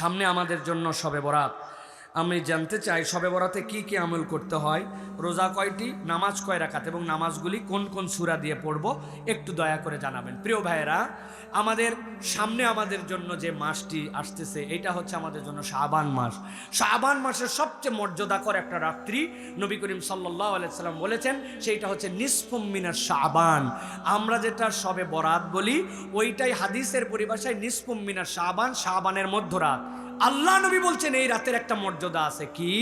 সামনে আমাদের জন্য সবে বরাত। আমি জানতে চাই সবে বরাতে কি কি আমল করতে হয়? রোজা কয়টি? নামাজ কয় রাখাত এবং নামাজগুলি কোন কোন সুরা দিয়ে পড়ব? একটু দয়া করে জানাবেন। প্রিয় ভাইয়েরা, আমাদের সামনে আমাদের জন্য যে মাসটি আসতেছে, এটা হচ্ছে আমাদের জন্য শাবান মাস। শাবান মাসের সবচেয়ে মর্যাদাকর একটা রাত্রি নবী করিম সাল্লাহ আলাইসাল্লাম বলেছেন, সেইটা হচ্ছে নিসফুম মিনার শাবান। আমরা যেটা সবে বরাত বলি, ওইটাই হাদিসের পরিভাষায় নিসফুম মিনার শাবান, শাবানের মধ্যরাত। আল্লাহ নবী বলছেন, এই রাতের একটা মর্যাদা আছে কি?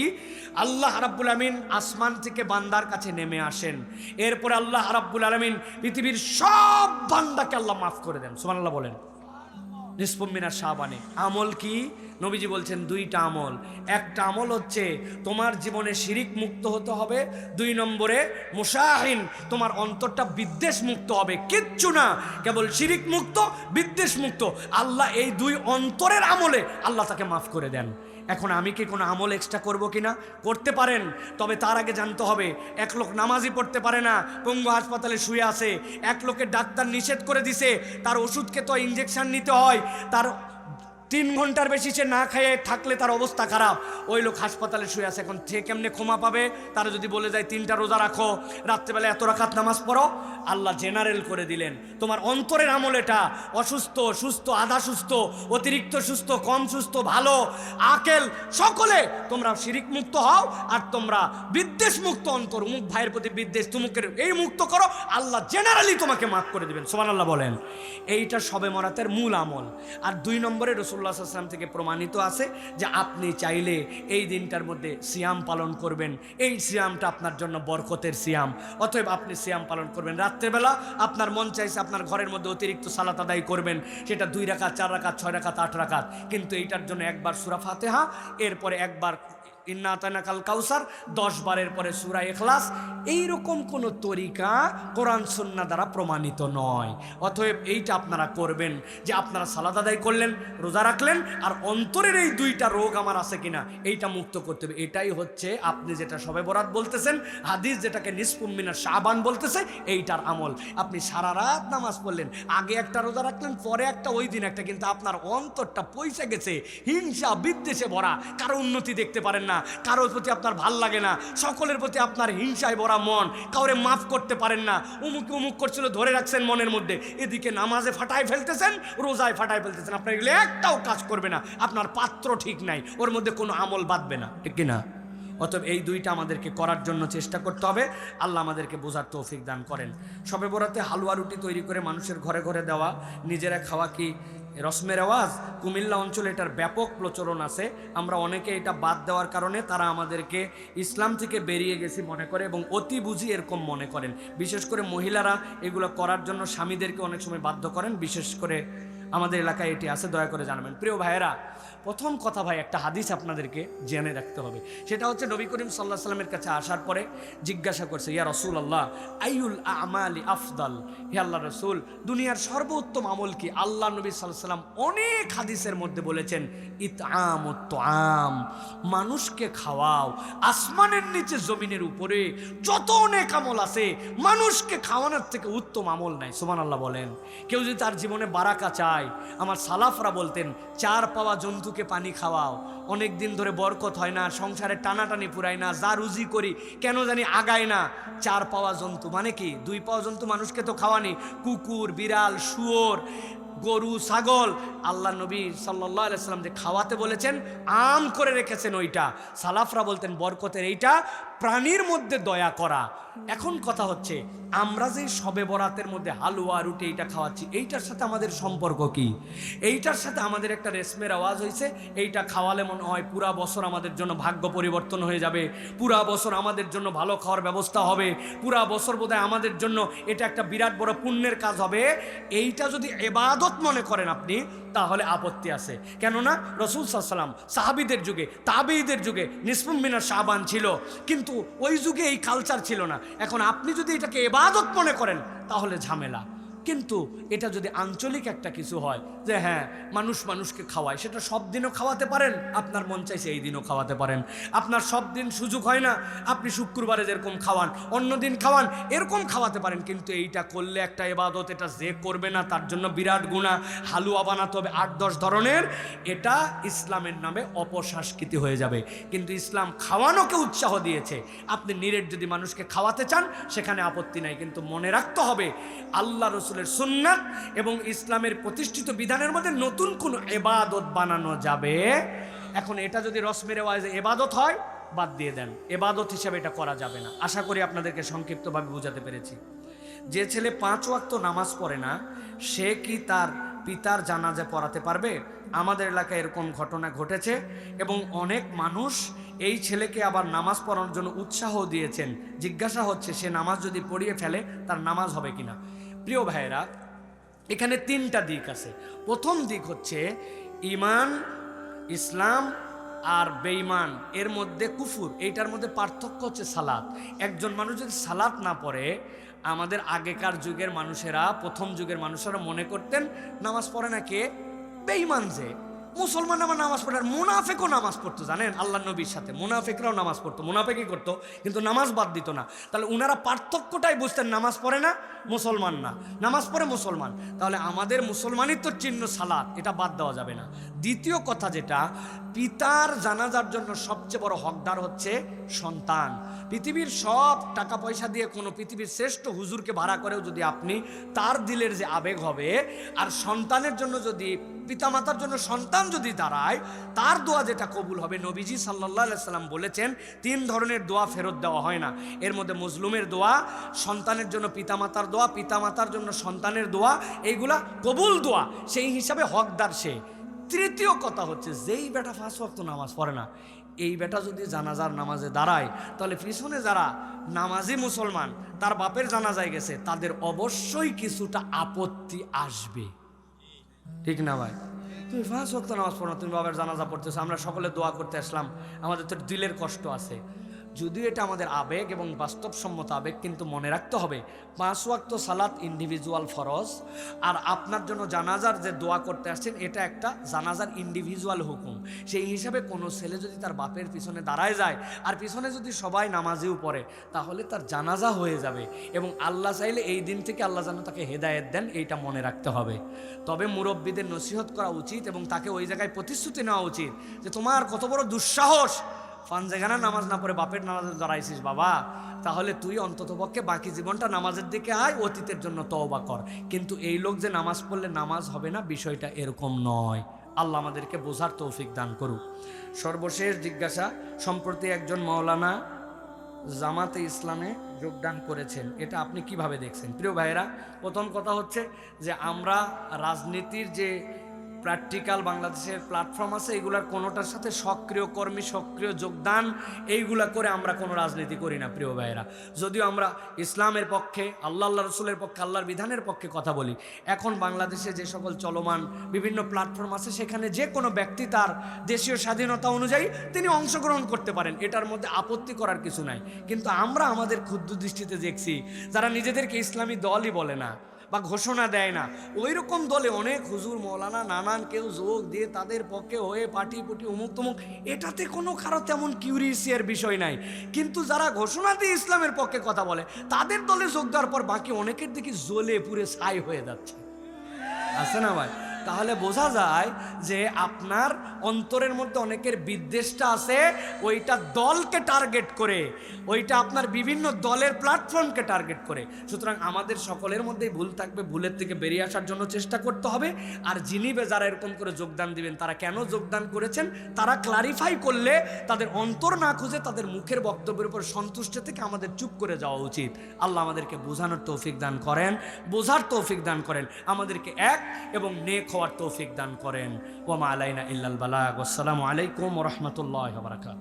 আল্লাহ রাব্বুল আমিন আসমান থেকে বান্দার কাছে নেমে আসেন। এরপরে আল্লাহ রাব্বুল আলমিন পৃথিবীর সব বান্দাকে আল্লাহ মাফ করে দেন। সুবহানাল্লাহ বলেন। নিষ্পম্মিনার শাহবানে আমল কি? নবীজি বলছেন, দুইটা আমল। একটা আমল হচ্ছে তোমার জীবনে শিরিক মুক্ত হতে হবে, দুই নম্বরে মুসাহিন তোমার অন্তরটা বিদ্বেষ মুক্ত হবে। কিচ্ছু না, কেবল শিরিক মুক্ত, বিদ্বেষ মুক্ত। আল্লাহ এই দুই অন্তরের আমলে আল্লাহ তাকে মাফ করে দেন। এখন আমি কি কোনো আমল এক্সট্রা করব কি না? করতে পারেন, তবে তার আগে জানতে হবে, এক লোক নামাজই পড়তে পারে না, পঙ্গু হাসপাতালে শুয়ে আছে, এক লোকের ডাক্তার নিষেধ করে দিছে, তার ওষুধকে তো ইঞ্জেকশন নিতে হয়, তার তিন ঘণ্টার বেশি সে না খেয়ে থাকলে তার অবস্থা খারাপ। ওই লোক হাসপাতালে শুয়ে আছে এখন। সে কেমনে ক্ষমা পাবে? তারা যদি বলে যায়, তিনটা রোজা রাখো রাত্রেবেলা এত রাখাত নামাজ পড়ো। আল্লাহ জেনারেল করে দিলেন। তোমার অন্তরের আমল এটা। অসুস্থ, সুস্থ আধা সুস্থ অতিরিক্ত সুস্থ, কম সুস্থ, ভালো, আকেল, সকলে তোমরা শিরিক মুক্ত হও আর তোমরা বিদ্বেষ মুক্ত অন্তর। মুখ ভাইয়ের প্রতি বিদ্বেষ, তুমুকের এই মুক্ত করো। আল্লাহ জেনারেলি তোমাকে মাফ করে দিবেন। সোমান আল্লাহ বলেন। এইটা সবে মরাতের মূল আমল। আর দুই নম্বরে রসুল্লাহ সাল্লাম থেকে প্রমাণিত আছে যে আপনি চাইলে এই দিনটার মধ্যে সিয়াম পালন করবেন। এই সিয়ামটা আপনার জন্য বরকতের সিয়াম। অতএব আপনি সিয়াম পালন করবেন। রাত্রেবেলা আপনার মন চাইছে আপনার ঘরের মধ্যে অতিরিক্ত সালাত আদায় করবেন। সেটা দুই রাখাত চার রাখাত ছয় রাকাত, আট রাকাত। কিন্তু এইটার জন্য একবার সুরা ফাতেহা, এরপরে একবার ইন্না আতানা কাল কাউসার, দশ বারের পরে সুরা এখলাস এইরকম কোনো তরিকা কোরআন সুন্না দ্বারা প্রমাণিত নয়। অতএব এইটা আপনারা করবেন যে আপনারা সালাদ আদায় করলেন, রোজা রাখলেন, আর অন্তরের এই দুইটা রোগ আমার আছে কিনা, এইটা মুক্ত করতে হবে। এটাই হচ্ছে আপনি যেটা সবে বরাত বলতেছেন, হাদিস যেটাকে নিষ্পুম্মিনা শাবান বলতেছে, এইটার আমল। আপনি সারা রাত নামাজ পড়লেন, আগে একটা রোজা রাখলেন, পরে একটা, ওই দিন একটা, কিন্তু আপনার অন্তরটা পয়সা গেছে, হিংসা বিদ্বেষে ভরা, কারও উন্নতি দেখতে পারেন না। কারোর প্রতি আপনার ভালো লাগে না, সকলের প্রতি আপনার হিংসায় ভরা মন, কাউরে মাফ করতে পারেন না। উমুক উমুক করছিল, ধরে রাখছেন মনের মধ্যে। এদিকে নামাজে ফাটায় ফেলতেছেন, রোজায় ফাটায় ফেলতেছেন। আপনার এগুলো একটাও কাজ করবে না। আপনার পাত্র ঠিক নাই। ওর মধ্যে কোনো আমল বাঁধবে না। ঠিক কিনা? অতএব এই দুইটা আমাদেরকে করার জন্য চেষ্টা করতে হবে। আল্লাহ আমাদেরকে বোঝার তৌফিক দান করেন। সবে বরাতে হালুয়া রুটি তৈরি করে মানুষের ঘরে ঘরে দেওয়া, নিজেরা খাওয়া কি রসমের আওয়াজ। কুমিল্লা অঞ্চলে এটার ব্যাপক প্রচলন আছে। আমরা অনেকে এটা বাদ দেওয়ার কারণে তারা আমাদেরকে ইসলাম থেকে বেরিয়ে গেছি মনে করে এবং অতি বুঝি এরকম মনে করেন। বিশেষ করে মহিলারা এগুলো করার জন্য স্বামীদেরকে অনেক সময় বাধ্য করেন। বিশেষ করে আমাদের এলাকায় এটি আছে, দয়া করে জানাবেন। প্রিয় ভাইয়েরা, প্রথম কথা ভাই, একটা হাদিস আপনাদেরকে জেনে রাখতে হবে। সেটা হচ্ছে নবী করিম সাল্লাহ সাল্লামের কাছে আসার পরে জিজ্ঞাসা করছে, ইয়া রসুল আল্লাহ আইউল আমালি আফদাল? হে আল্লাহ রসুল, দুনিয়ার সর্বোত্তম আমল কি? আল্লাহ নবী সাল্লাহ সাল্লাম অনেক হাদিসের মধ্যে বলেছেন ইতাম ও আম মানুষকে খাওয়াও। আসমানের নিচে জমিনের উপরে যত অনেক আমল আছে, মানুষকে খাওয়ানোর থেকে উত্তম আমল নাই। সুমান আল্লাহ বলেন। কেউ যদি তার জীবনে বারাকা চায় আমার সালাফরা বলতেন, চার পাওয়া জন্তুকে পানি খাওয়াও। অনেক দিন ধরে বরকত হয় না, সংসারে টানাটানি পুরায় না, যা রুজি করি, কেন জানি আগায় না। চার পাওয়া জন্তু মানে কি? দুই পাওয়া জন্তু মানুষকে তো খাওয়ানি। কুকুর, বিড়াল, শুয়োর, গরু, ছাগল। আল্লাহ নবী সাল্লাহ আলাইসাল্লাম যে খাওয়াতে বলেছেন, আম করে রেখেছেন ওইটা। সালাফরা বলতেন, বরকতের এইটা প্রাণীর মধ্যে দয়া করা। এখন কথা হচ্ছে, আমরা যে সবে বরাতের মধ্যে হালুয়া, রুটি এইটা খাওয়াচ্ছি, এইটার সাথে আমাদের সম্পর্ক কি? এইটার সাথে আমাদের একটা রেশমের আওয়াজ হয়েছে এইটা খাওয়ালে মনে হয় পুরা বছর আমাদের জন্য ভাগ্য পরিবর্তন হয়ে যাবে, পুরা বছর আমাদের জন্য ভালো খাওয়ার ব্যবস্থা হবে, পুরা বছর বোধহয় আমাদের জন্য এটা একটা বিরাট বড় পুণ্যের কাজ হবে। এইটা যদি এবাদত মনে করেন আপনি, তাহলে আপত্তি আছে। কেননা রসুল সাল্লাম সাহাবিদের যুগে তাবিদের যুগে নিসমিনা শাহবান ছিল। কিন্তু ওই যুগে এই কালচার ছিল না। এখন আপনি যদি এটাকে এবাদত মনে করেন, তাহলে ঝামেলা। কিন্তু এটা যদি আঞ্চলিক একটা কিছু হয়, যে হ্যাঁ মানুষ মানুষকে খাওয়ায়, সেটা সব দিনও খাওয়াতে পারেন, আপনার মন চাইছে এই দিনও খাওয়াতে পারেন। আপনার সব দিন সুযোগ হয় না, আপনি শুক্রবারে যেরকম খাওয়ান, অন্য দিন খাওয়ান, এরকম খাওয়াতে পারেন, কিন্তু এইটা করলে একটা এবাদত, এটা যে করবে না, তার জন্য বিরাট গুণা হালুয়া বানাতে হবে, আট দশ ধরনের, এটা ইসলামের নামে অপসংস্কৃতি হয়ে যাবে। কিন্তু ইসলাম খাওয়ানোকে উৎসাহ দিয়েছে। আপনি নিরেট যদি মানুষকে খাওয়াতে চান, সেখানে আপত্তি নাই, কিন্তু মনে রাখতে হবে, আল্লাহ রসুলের সুন্নাত এবং ইসলামের প্রতিষ্ঠিত বিধানের মধ্যে নতুন কোনো এবাদত বানানো যাবে? এখন এটা যদি রসমের ওয়াজে এবাদত হয়, বাদ দিয়ে দেন। এবাদত হিসাবে এটা করা যাবে না। আশা করি আপনাদেরকে সংক্ষিপ্তভাবে বোঝাতে পেরেছি। যে ছেলে পাঁচ ওয়াক্ত নামাজ পড়ে না, সে কি তার পিতার জানাজা পড়াতে পারবে? আমাদের এলাকায় এরকম ঘটনা ঘটেছে এবং অনেক মানুষ এই ছেলেকে আবার নামাজ পড়ানোর জন্য উৎসাহ দিয়েছেন। জিজ্ঞাসা হচ্ছে, সে নামাজ যদি পড়িয়ে ফেলে, তার নামাজ হবে কিনা? প্রিয় ভাইরা এখানে তিনটা দিক আছে। প্রথম দিক হচ্ছে ইমান ইসলাম আর বেইমান এর মধ্যে কুফুর, এইটার মধ্যে পার্থক্য হচ্ছে সালাদ একজন মানুষ যদি সালাদ না পড়ে, আমাদের আগেকার যুগের মানুষেরা, প্রথম যুগের মানুষেরা মনে করতেন, নামাজ পড়ে না কে বেইমান যে। মুসলমান আমার নামাজ পড়ে, আর মুনাফেকও নামাজ পড়তো, জানেন? আল্লাহ নবীর সাথে। মুনাফেকরাও নামাজ পড়তো, মুনাফেকই করতো, কিন্তু নামাজ বাদ দিত না। তাহলে উনারা পার্থক্যটাই বুঝতেন, নামাজ পড়ে না, মুসলমান না। নামাজ পড়ে মুসলমান। তাহলে আমাদের মুসলমানিত্বর চিহ্ন সালাদ এটা বাদ দেওয়া যাবে না। দ্বিতীয় কথা যেটা, পিতার জানাজার জন্য সবচেয়ে বড় হকদার হচ্ছে সন্তান। পৃথিবীর সব টাকা পয়সা দিয়ে কোনো পৃথিবীর শ্রেষ্ঠ হুজুরকে ভাড়া করেও যদি আপনি তার দিলের যে আবেগ হবে, আর সন্তানের জন্য যদি পিতামাতার জন্য সন্তান যদি দাঁড়ায়, তার দোয়া যেটা কবুল হবে, নবীজি সাল্লাহ সাল্লাম বলেছেন, তিন ধরনের দোয়া ফেরত দেওয়া হয় না। এর মধ্যে মজলুমের দোয়া, সন্তানের জন্য পিতামাতার দোয়া, পিতামাতার জন্য সন্তানের দোয়া, এইগুলা কবুল দোয়া, সেই হিসাবে হকদার সে। তৃতীয় কথা হচ্ছে, যেই বেটা ফাঁস ওয়াক্ত নামাজ পড়ে না, এই বেটা যদি জানাজার নামাজে দাঁড়ায়, তাহলে পিছনে যারা নামাজি মুসলমান, তার বাপের জানাজায় গেছে, তাদের অবশ্যই কিছুটা আপত্তি আসবে। ঠিক না ভাই? তুমি ফাঁস রক্ত নামাজ পড়ো তুমি বাবার জানাজা পড়তেছো, আমরা সকলে দোয়া করতে আসলাম। আমাদের তো দিলের কষ্ট আছে। যদিও এটা আমাদের আবেগ এবং বাস্তবসম্মত আবেগ, কিন্তু মনে রাখতে হবে, পাঁচ ওয়াক্ত সালাত ইন্ডিভিজুয়াল ফরজ। আর আপনার জন্য জানাজার যে দোয়া করতে আসছেন, এটা একটা জানাজার ইন্ডিভিজুয়াল হুকুম। সেই হিসাবে কোনো ছেলে যদি তার বাপের পিছনে দাঁড়ায় যায়, আর পিছনে যদি সবাই নামাজেও পড়ে, তাহলে তার জানাজা হয়ে যাবে। এবং আল্লাহ চাইলে এই দিন থেকে আল্লাহ যেন তাকে হেদায়েত দেন, এইটা মনে রাখতে হবে। তবে মুরব্বীদের নসিহত করা উচিত এবং তাকে ওই জায়গায় প্রতিশ্রুতি নেওয়া উচিত যে, তোমার কত বড় দুঃসাহস ফানজেখানা নামাজ না পড়ে বাপের নামাজে দাঁড়াইছিস বাবা। তাহলে তুই অন্তত পক্ষে বাকি জীবনটা নামাজের দিকে আয়, অতীতের জন্য তওবা কর। কিন্তু এই লোক যে নামাজ পড়লে নামাজ হবে না, বিষয়টা এরকম নয়। আল্লাহ আমাদেরকে বোঝার তৌফিক দান করুক। সর্বশেষ জিজ্ঞাসা, সম্প্রতি একজন মৌলানা জামাতে ইসলামে যোগদান করেছেন, এটা আপনি কীভাবে দেখছেন? প্রিয় ভাইয়েরা, প্রথম কথা হচ্ছে যে আমরা রাজনীতির যে প্র্যাকটিক্যাল বাংলাদেশের প্ল্যাটফর্ম আছে, এগুলার কোনোটার সাথে সক্রিয় কর্মী, সক্রিয় যোগদান, এইগুলা করে আমরা কোনো রাজনীতি করি না, প্রিয় ভাইয়েরা। যদিও আমরা ইসলামের পক্ষে, আল্লাহ আল্লাহ রসুলের পক্ষে, আল্লাহর বিধানের পক্ষে কথা বলি, এখন বাংলাদেশে যে সকল চলমান বিভিন্ন প্ল্যাটফর্ম আছে, সেখানে যে কোনো ব্যক্তি তার দেশীয় স্বাধীনতা অনুযায়ী তিনি অংশগ্রহণ করতে পারেন, এটার মধ্যে আপত্তি করার কিছু নাই। কিন্তু আমরা আমাদের ক্ষুদ্র দৃষ্টিতে দেখছি, যারা নিজেদেরকে ইসলামী দলই বলে না বা ঘোষণা দেয় না। ওই রকম দলে অনেক হুজুর, মৌলানা, নানান কেউ যোগ দিয়ে তাদের পক্ষে হয়ে পাটি পুটি অমুক তমুক, এটাতে কোনো কারও তেমন কিউরিসিয়ার বিষয় নাই। কিন্তু যারা ঘোষণা দিয়ে ইসলামের পক্ষে কথা বলে, তাদের দলে যোগ দেওয়ার পর বাকি অনেকের দিকে জ্বলে পুরে ছাই হয়ে যাচ্ছে। আছে না ভাই? তাহলে বোঝা যায় যে আপনার অন্তরের মধ্যে অনেকের বিদ্বেষটা আছে, ওইটা দলকে টার্গেট করে, ওইটা আপনার বিভিন্ন দলের প্ল্যাটফর্মকে টার্গেট করে। সুতরাং আমাদের সকলের মধ্যেই ভুল থাকবে, ভুলের থেকে বেরিয়ে আসার জন্য চেষ্টা করতে হবে। আর যিনি বে যারা এরকম করে যোগদান দিবেন, তারা কেন যোগদান করেছেন? তারা ক্লারিফাই করলে তাদের অন্তর না খুঁজে তাদের মুখের বক্তব্যের উপর সন্তুষ্ট থেকে আমাদের চুপ করে যাওয়া উচিত। আল্লাহ আমাদেরকে বোঝানোর তৌফিক দান করেন, বোঝার তৌফিক দান করেন। আমাদেরকে এক এবং নেক হওয়ার তৌফিক দান করেন। ওমা আলাইনা ইল্লাল বালাগ। আসসালামু আলাইকুম রহমতুল্লাহ বারাকাত